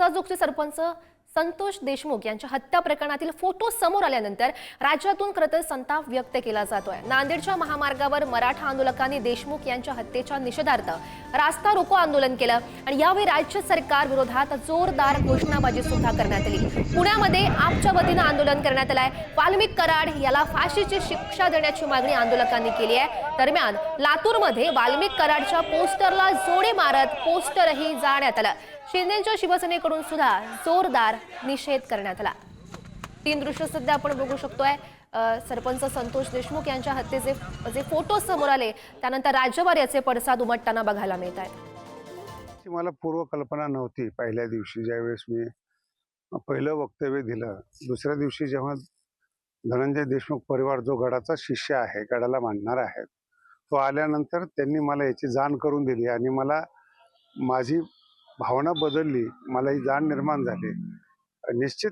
म्हसाजोगचे सरपंच संतोष देशमुख यांच्या हत्या प्रकरणातील फोटो समोर आल्यानंतर राज्यातून खरं तर संताप व्यक्त केला जातोय. नांदेडच्या महामार्गावर मराठा आंदोलकांनी देशमुख यांच्या हत्येच्या निषेधार्थ रास्ता रोको आंदोलन केलं आणि यावेळी राज्य सरकार विरोधात जोरदार घोषणाबाजी सुद्धा करण्यात आली. पुण्यामध्ये आपच्या वतीनं आंदोलन करण्यात आलंय. वाल्मिक कराड याला फाशीची शिक्षा देण्याची मागणी आंदोलकांनी केली आहे. दरम्यान लातूरमध्ये वाल्मिक कराडच्या पोस्टरला जोडे मारत पोस्टरही जाण्यात आलं. शिंदेच्या शिवसेनेकडून सुद्धा जोरदार निषेध करण्यात आला. तीन दृश्य सध्या आपण बघू शकतोय. सरपंच संतोष देशमुख यांच्या हत्येचे जे फोटो समोर आले त्यानंतर राज्यभर याचे पडसाद उमटताना बघायला मिळत आहेत. ची मला पूर्वकल्पना नव्हती. पहिल्या दिवशी ज्यावेळेस मी पहिलं वक्तव्य दिलं दुसऱ्या दिवशी जेव्हा धनंजय देशमुख परिवार जो गडाचा शिष्य आहे गडाला मानणार आहे तो आल्यानंतर त्यांनी मला याची जाण करून दिली आणि मला माझी भावना बदलली. मला ही जाण निर्माण झाली. निश्चित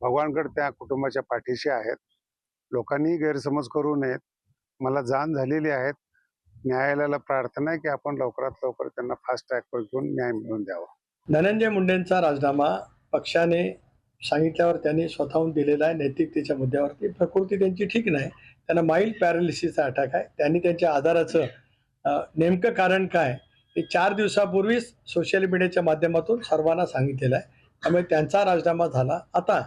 भगवानगड त्या कुटुंबाच्या पाठीशी आहेत. लोकांनी गैरसमज करू नयेत. मला जाण झालेली आहेत. न्यायालयाला प्रार्थना आहे की आपण लवकरात लवकर त्यांना फास्ट ट्रॅकवर घेऊन न्याय मिळवून द्यावा. धनंजय मुंडेंचा राजीनामा पक्षाने सांगितल्यावर त्यांनी स्वतःहून दिलेला आहे. नैतिकतेच्या मुद्द्यावरती प्रकृती त्यांची ठीक नाही. त्यांना माईल पॅरालिसिसचा अटॅक आहे. त्यांनी त्यांच्या आजाराचं नेमकं कारण काय? हे चार दिवसापूर्वीच सोशल मीडियाच्या माध्यमातून सर्वांना सांगितलेलं आहे. त्यामुळे त्यांचा राजीनामा झाला. आता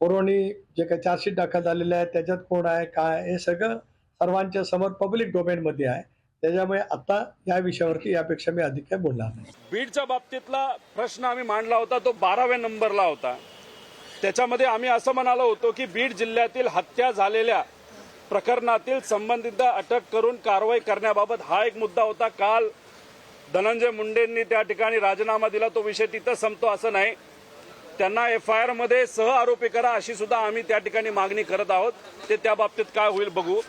पुरवणी जे काही चार्जशीट दाखल झालेले आहे त्याच्यात कोण आहे काय हे सगळं सर्वांच्या समोर पब्लिक डोमेनमध्ये आहे. त्याच्यामुळे आता या विषयावरती यापेक्षा मी अधिक काय बोलणार नाही. बीडच्या बाबतीतला प्रश्न आम्ही मांडला होता तो बाराव्या नंबरला होता. त्याच्यामध्ये आम्ही असं म्हणालो होतो की बीड जिल्ह्यातील हत्या झालेल्या प्रकरणातील संबंधित अटक करून कारवाई करण्याबाबत हा एक मुद्दा होता. काल धनंजय मुंडेंनी त्या ठिकाणी राजीनामा दिला तो विषय तिथं संपतो असं नाही. त्यांना एफ आय आरमध्ये सह आरोपी करा अशी सुद्धा आम्ही त्या ठिकाणी मागणी करत आहोत. ते त्या बाबतीत काय होईल बघू.